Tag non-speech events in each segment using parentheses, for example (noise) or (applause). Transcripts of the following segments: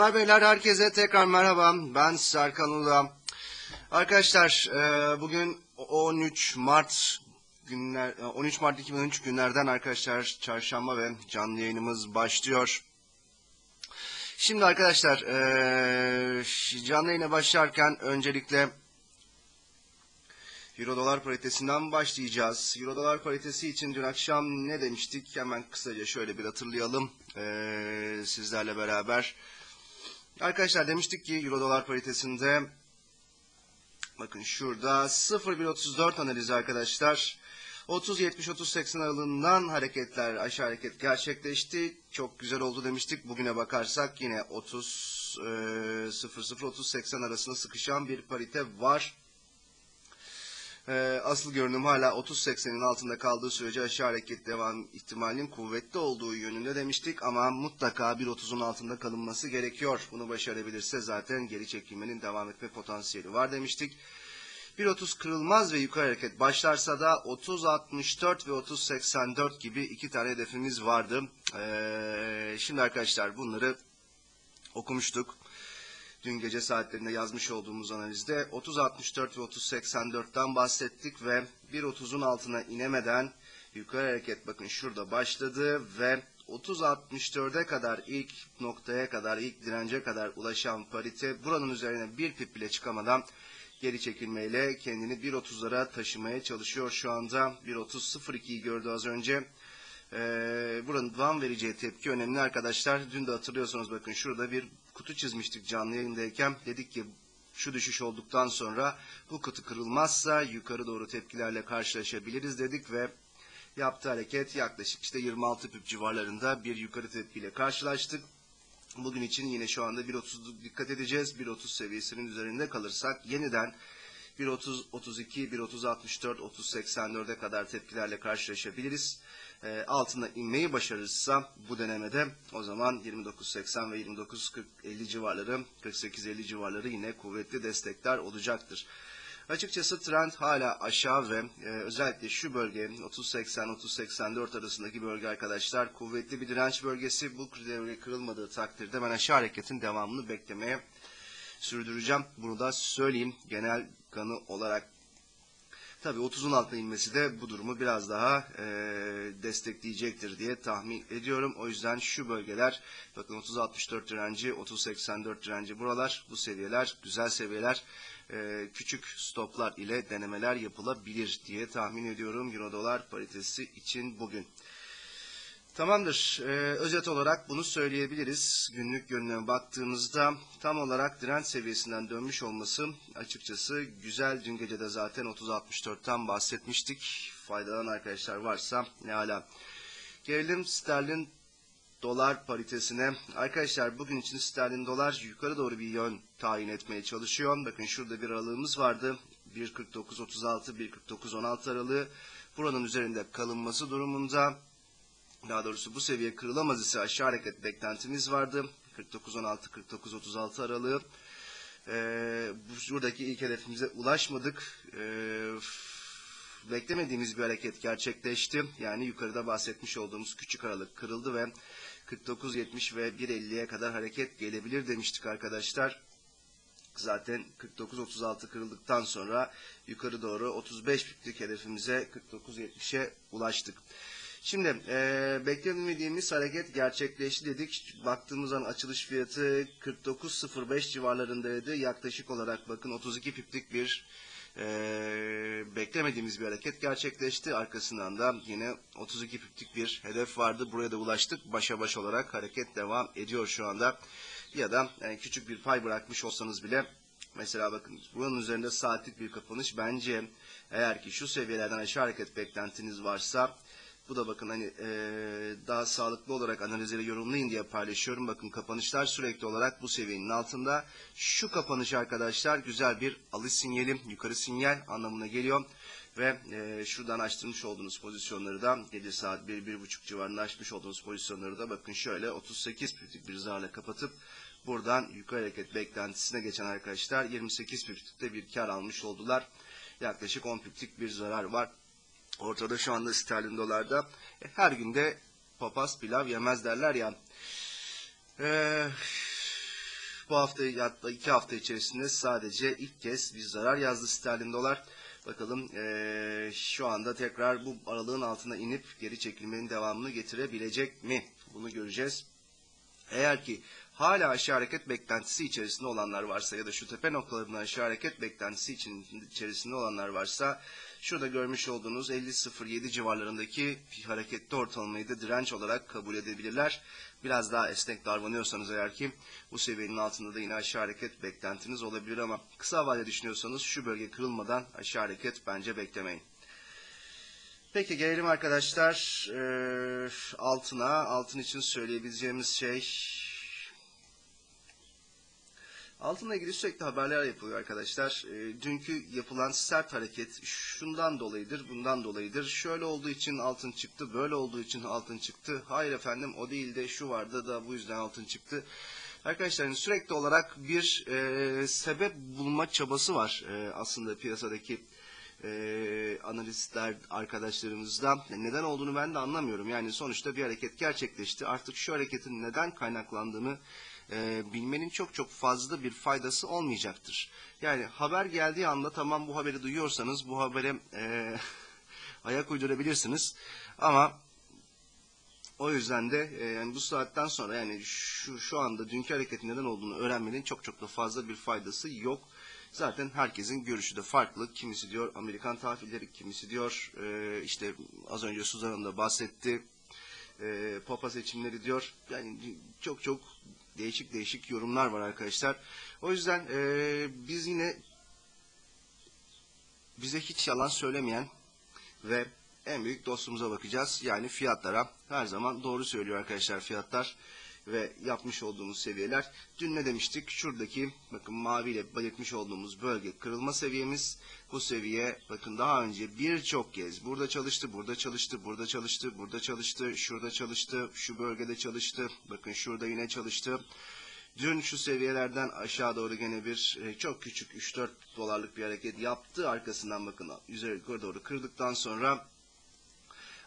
Hanımlar beyler herkese tekrar merhaba. Ben Serkan Ula. Arkadaşlar e, bugün 13 Mart günler e, 13 Mart 2013 günlerden arkadaşlar çarşamba ve canlı yayınımız başlıyor. Şimdi arkadaşlar e, canlı yayına başlarken öncelikle Euro dolar paritesinden başlayacağız. Euro dolar paritesi için dün akşam ne demiştik? Hemen kısaca şöyle bir hatırlayalım ee, sizlerle beraber. Arkadaşlar demiştik ki Euro dolar paritesinde bakın şurada 0.134 analizi arkadaşlar. 30-70-30-80 aralığından hareketler aşağı hareket gerçekleşti. Çok güzel oldu demiştik. Bugüne bakarsak yine 30 e, 00-30-80 arasında sıkışan bir parite var. Ee, asıl görünüm hala 30.80'in altında kaldığı sürece aşağı hareket devam ihtimalinin kuvvetli olduğu yönünde demiştik ama mutlaka 1.30'un altında kalınması gerekiyor. Bunu başarabilirse zaten geri çekilmenin devam etme potansiyeli var demiştik. 1.30 kırılmaz ve yukarı hareket başlarsa da 30.64 ve 30.84 gibi iki tane hedefimiz vardı. Ee, şimdi arkadaşlar bunları okumuştuk dün gece saatlerinde yazmış olduğumuz analizde 30.64 ve 30.84'ten bahsettik ve 1.30'un altına inemeden yukarı hareket bakın şurada başladı ve 30.64'e kadar ilk noktaya kadar ilk dirence kadar ulaşan parite buranın üzerine bir pip bile çıkamadan geri çekilmeyle kendini 1.30'lara taşımaya çalışıyor şu anda. 1.30.02'yi gördü az önce. Ee, buranın van vereceği tepki önemli arkadaşlar. Dün de hatırlıyorsanız bakın şurada bir kutu çizmiştik canlı yayındayken. Dedik ki şu düşüş olduktan sonra bu kutu kırılmazsa yukarı doğru tepkilerle karşılaşabiliriz dedik ve yaptığı hareket yaklaşık işte 26 pip civarlarında bir yukarı tepkiyle karşılaştık. Bugün için yine şu anda 1.30 dikkat edeceğiz. 1.30 seviyesinin üzerinde kalırsak yeniden 1.30, 32, 1.30, 64, 30, 84'e kadar tepkilerle karşılaşabiliriz. E, altına inmeyi başarırsa bu denemede o zaman 29.80 ve 29.40-50 civarları, 48-50 civarları yine kuvvetli destekler olacaktır. Açıkçası trend hala aşağı ve e, özellikle şu bölge 30-80-30-84 arasındaki bölge arkadaşlar kuvvetli bir direnç bölgesi. Bu devre kırılmadığı takdirde ben aşağı hareketin devamını beklemeye sürdüreceğim. Bunu da söyleyeyim genel kanı olarak. Tabii 30'un altına inmesi de bu durumu biraz daha e, destekleyecektir diye tahmin ediyorum. O yüzden şu bölgeler bakın 30-64 direnci, 30-84 direnci buralar bu seviyeler güzel seviyeler. E, küçük stoplar ile denemeler yapılabilir diye tahmin ediyorum Euro dolar paritesi için bugün. Tamamdır. Ee, özet olarak bunu söyleyebiliriz. Günlük görünüme baktığımızda tam olarak direnç seviyesinden dönmüş olması açıkçası güzel. Dün gece de zaten 30-64'ten bahsetmiştik. Faydalanan arkadaşlar varsa ne ala. Gelelim sterlin dolar paritesine. Arkadaşlar bugün için sterlin dolar yukarı doğru bir yön tayin etmeye çalışıyor. Bakın şurada bir aralığımız vardı. 1.49.36, 1.49.16 aralığı. Buranın üzerinde kalınması durumunda daha doğrusu bu seviye kırılamaz ise aşağı hareket beklentimiz vardı. 49-16-49-36 aralığı. Ee, buradaki ilk hedefimize ulaşmadık. Ee, beklemediğimiz bir hareket gerçekleşti. Yani yukarıda bahsetmiş olduğumuz küçük aralık kırıldı ve 49-70 ve 1.50'ye kadar hareket gelebilir demiştik arkadaşlar. Zaten 49-36 kırıldıktan sonra yukarı doğru 35 piplik hedefimize 49-70'e ulaştık. Şimdi e, beklemediğimiz hareket gerçekleşti dedik. Baktığımız an açılış fiyatı 49.05 civarlarındaydı. Yaklaşık olarak bakın 32 piplik bir e, beklemediğimiz bir hareket gerçekleşti. Arkasından da yine 32 piplik bir hedef vardı. Buraya da ulaştık. Başa baş olarak hareket devam ediyor şu anda. Ya da yani küçük bir pay bırakmış olsanız bile mesela bakın buranın üzerinde saatlik bir kapanış bence eğer ki şu seviyelerden aşağı hareket beklentiniz varsa bu da bakın hani e, daha sağlıklı olarak analizleri yorumlayın diye paylaşıyorum. Bakın kapanışlar sürekli olarak bu seviyenin altında. Şu kapanış arkadaşlar güzel bir alış sinyali, yukarı sinyal anlamına geliyor. Ve e, şuradan açtırmış olduğunuz pozisyonları da gece saat 1-1.30 civarında açmış olduğunuz pozisyonları da bakın şöyle 38 piplik bir zarla kapatıp buradan yukarı hareket beklentisine geçen arkadaşlar 28 piplikte bir kar almış oldular. Yaklaşık 10 piplik bir zarar var. Ortada şu anda sterlin dolarda. E, her günde papaz pilav yemez derler ya. E, Bu hafta hatta iki hafta içerisinde sadece ilk kez bir zarar yazdı sterlin dolar. Bakalım eee, şu anda tekrar bu aralığın altına inip geri çekilmenin devamını getirebilecek mi? Bunu göreceğiz. Eğer ki hala aşağı hareket beklentisi içerisinde olanlar varsa ya da şu tepe noktalarında aşağı hareket beklentisi için, içerisinde olanlar varsa şurada görmüş olduğunuz 50.07 civarlarındaki hareketli ortalamayı da direnç olarak kabul edebilirler. Biraz daha esnek davranıyorsanız eğer ki bu seviyenin altında da yine aşağı hareket beklentiniz olabilir ama kısa vadede düşünüyorsanız şu bölge kırılmadan aşağı hareket bence beklemeyin. Peki gelelim arkadaşlar eee, altına. Altın için söyleyebileceğimiz şey... Altınla ilgili sürekli haberler yapılıyor arkadaşlar. Eee, dünkü yapılan sert hareket şundan dolayıdır, bundan dolayıdır. Şöyle olduğu için altın çıktı, böyle olduğu için altın çıktı. Hayır efendim o değil de şu vardı da bu yüzden altın çıktı. Arkadaşlar sürekli olarak bir eee, sebep bulma çabası var eee, aslında piyasadaki e, analistler arkadaşlarımızda neden olduğunu ben de anlamıyorum. Yani sonuçta bir hareket gerçekleşti. Artık şu hareketin neden kaynaklandığını e, bilmenin çok çok fazla bir faydası olmayacaktır. Yani haber geldiği anda tamam bu haberi duyuyorsanız bu habere e, (laughs) ayak uydurabilirsiniz. Ama o yüzden de e, yani bu saatten sonra yani şu şu anda dünkü hareketin neden olduğunu öğrenmenin çok çok da fazla bir faydası yok. Zaten herkesin görüşü de farklı. Kimisi diyor Amerikan tahvilleri, kimisi diyor e, işte az önce Suzan Hanım da bahsetti. E, Papa seçimleri diyor. Yani çok çok değişik değişik yorumlar var arkadaşlar. O yüzden e, biz yine bize hiç yalan söylemeyen ve en büyük dostumuza bakacağız. Yani fiyatlara. Her zaman doğru söylüyor arkadaşlar fiyatlar ve yapmış olduğumuz seviyeler. Dün ne demiştik? Şuradaki bakın maviyle belirtmiş olduğumuz bölge kırılma seviyemiz. Bu seviye bakın daha önce birçok kez burada çalıştı, burada çalıştı, burada çalıştı, burada çalıştı, şurada çalıştı, şu bölgede çalıştı. Bakın şurada yine çalıştı. Dün şu seviyelerden aşağı doğru gene bir e, çok küçük 3-4 dolarlık bir hareket yaptı. Arkasından bakın üzeri yukarı doğru kırdıktan sonra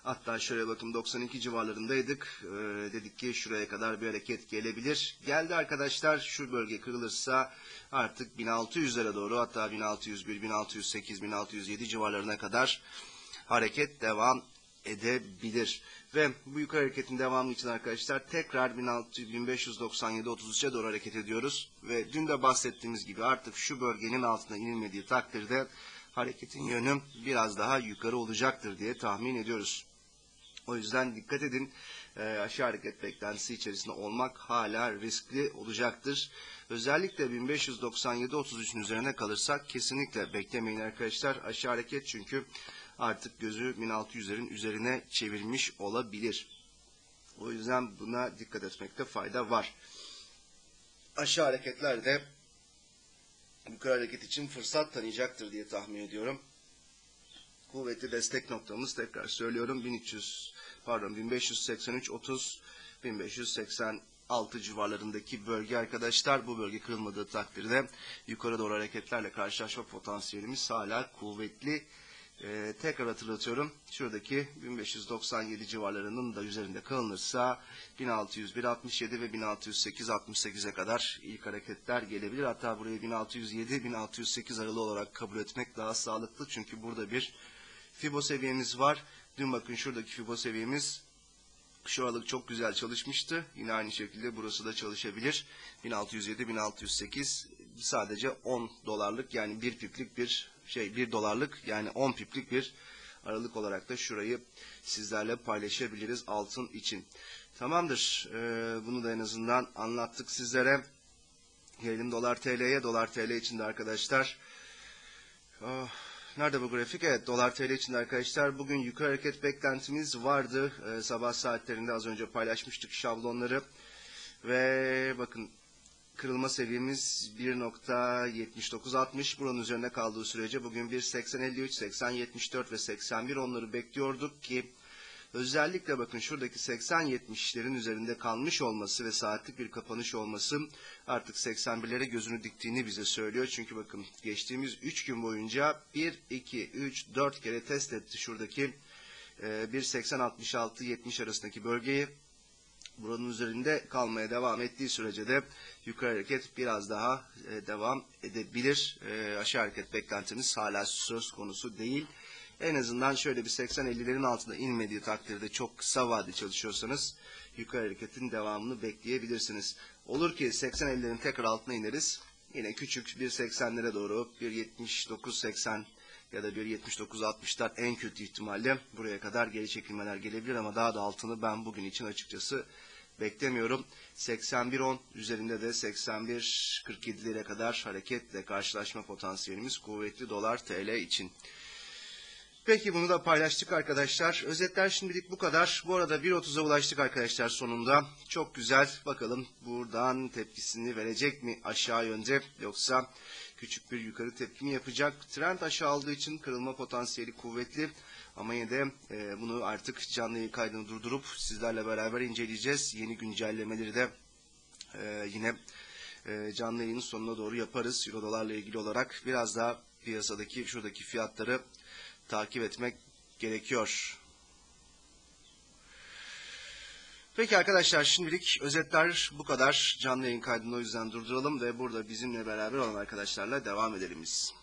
Hatta şöyle bakın 92 civarlarındaydık. Ee, dedik ki şuraya kadar bir hareket gelebilir. Geldi arkadaşlar şu bölge kırılırsa artık 1600'lere doğru hatta 1601, 1608, 1607 civarlarına kadar hareket devam edebilir. Ve bu yukarı hareketin devamı için arkadaşlar tekrar 1600, 1597 33'e doğru hareket ediyoruz. Ve dün de bahsettiğimiz gibi artık şu bölgenin altına inilmediği takdirde hareketin yönü biraz daha yukarı olacaktır diye tahmin ediyoruz. O yüzden dikkat edin e, aşağı hareket beklentisi içerisinde olmak hala riskli olacaktır. Özellikle 1597-33'ün üzerine kalırsak kesinlikle beklemeyin arkadaşlar. Aşağı hareket çünkü artık gözü 1600'lerin üzerine çevirmiş olabilir. O yüzden buna dikkat etmekte fayda var. Aşağı hareketler de yukarı hareket için fırsat tanıyacaktır diye tahmin ediyorum kuvvetli destek noktamız tekrar söylüyorum 1300 pardon 1583 30 1586 civarlarındaki bölge arkadaşlar bu bölge kırılmadığı takdirde yukarı doğru hareketlerle karşılaşma potansiyelimiz hala kuvvetli. Ee, tekrar hatırlatıyorum. Şuradaki 1597 civarlarının da üzerinde kalınırsa 1600, 167 ve 1608, 68'e kadar ilk hareketler gelebilir. Hatta burayı 1607, 1608 aralığı olarak kabul etmek daha sağlıklı. Çünkü burada bir Fibo seviyemiz var. Dün bakın şuradaki Fibo seviyemiz şu aralık çok güzel çalışmıştı. Yine aynı şekilde burası da çalışabilir. 1607-1608 sadece 10 dolarlık yani bir piplik bir şey 1 dolarlık yani 10 piplik bir aralık olarak da şurayı sizlerle paylaşabiliriz altın için. Tamamdır. Ee, bunu da en azından anlattık sizlere. Gelelim dolar TL'ye. Dolar TL içinde arkadaşlar. Oh. Nerede bu grafik? Evet dolar TL için arkadaşlar bugün yukarı hareket beklentimiz vardı. Ee, sabah saatlerinde az önce paylaşmıştık şablonları. Ve bakın kırılma seviyemiz 1.7960. Buranın üzerinde kaldığı sürece bugün 1.8053, 80.74 ve 81 onları bekliyorduk ki Özellikle bakın şuradaki 80-70'lerin üzerinde kalmış olması ve saatlik bir kapanış olması artık 81'lere gözünü diktiğini bize söylüyor. Çünkü bakın geçtiğimiz 3 gün boyunca 1, 2, 3, 4 kere test etti şuradaki 1.80-66-70 arasındaki bölgeyi buranın üzerinde kalmaya devam ettiği sürece de yukarı hareket biraz daha e, devam edebilir. E, aşağı hareket beklentimiz hala söz konusu değil. En azından şöyle bir 80-50'lerin altında inmediği takdirde çok kısa vade çalışıyorsanız yukarı hareketin devamını bekleyebilirsiniz. Olur ki 80-50'lerin tekrar altına ineriz. Yine küçük bir 80'lere doğru bir 79-80 ya da bir 79-60'lar en kötü ihtimalle buraya kadar geri çekilmeler gelebilir ama daha da altını ben bugün için açıkçası beklemiyorum. 81-10 üzerinde de 81-47'lere kadar hareketle karşılaşma potansiyelimiz kuvvetli dolar TL için. Peki bunu da paylaştık arkadaşlar. Özetler şimdilik bu kadar. Bu arada 1.30'a ulaştık arkadaşlar sonunda. Çok güzel. Bakalım buradan tepkisini verecek mi aşağı yönde yoksa küçük bir yukarı tepki yapacak? Trend aşağı aldığı için kırılma potansiyeli kuvvetli. Ama yine de e, bunu artık canlı kaydını durdurup sizlerle beraber inceleyeceğiz. Yeni güncellemeleri de e, yine e, canlı yayının sonuna doğru yaparız. Euro dolarla ilgili olarak biraz daha piyasadaki şuradaki fiyatları takip etmek gerekiyor. Peki arkadaşlar şimdilik özetler bu kadar. Canlı yayın kaydını o yüzden durduralım ve burada bizimle beraber olan arkadaşlarla devam edelim biz.